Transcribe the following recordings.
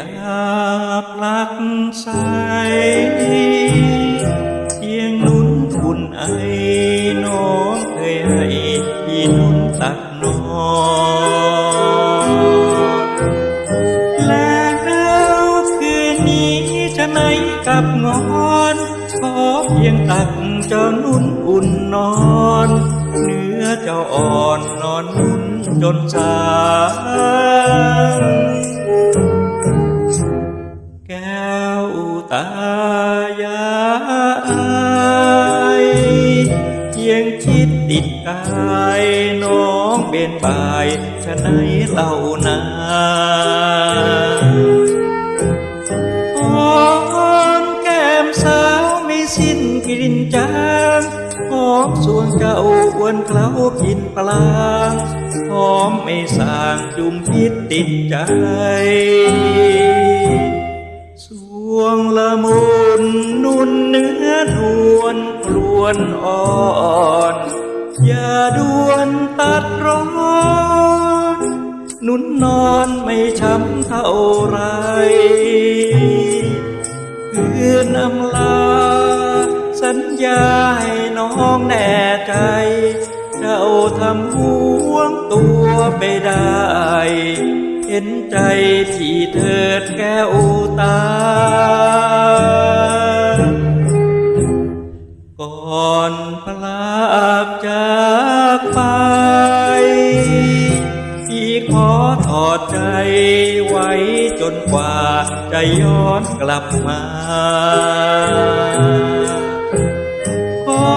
อยากลักสายเยงนุ่นคุณไอ้น้องเคยให้ที่นุ่นตักนอนแล้วคืนนี้จะไหนกับงอนขอเพียงตักเจ้านุ่นอุ่นนอนเนื้อเจ้าอ่อนนอนนุ่นจนจาง กายน้องเบนบายฉะไหนเล่านาหอมแก้มสาวไม่สิ้นกลิ่นจางหอมสวงเจ้าอ้วนเคล้ากินปลาหอมไม่สางจุมพิษติดใจสวงละมุนนุ่นเนื้อนวลกลวนอ่อน อย่าด่วนตัดร้อนนุ่นนอนไม่ช้ำเท่าไรคือนำลา สัญญาให้น้องแน่ใจ เจ้าทำห่วงตัวไปได้ เห็นใจที่เถิดแก้วตา ก่อนพลากจากไป พี่ขอถอดใจไว้จนกว่าจะย้อนกลับมาขอ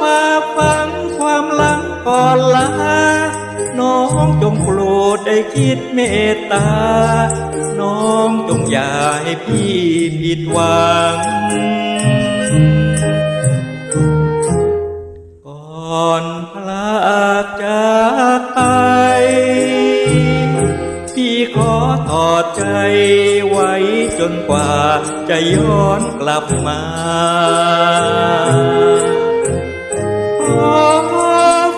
ฝากฝังความหลังก่อนลา น้องจงโปรดได้คิดเมตตา น้องจงอย่าให้พี่ผิดหวัง ขอถอดใจไว้จนกว่าจะย้อนกลับมาขอ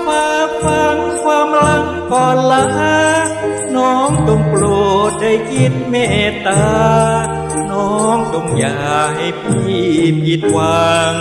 ฝากฝังความหลังก่อนลาน้องจงโปรดได้คิดเมตตา น้องจงอย่าให้พี่ผิดหวัง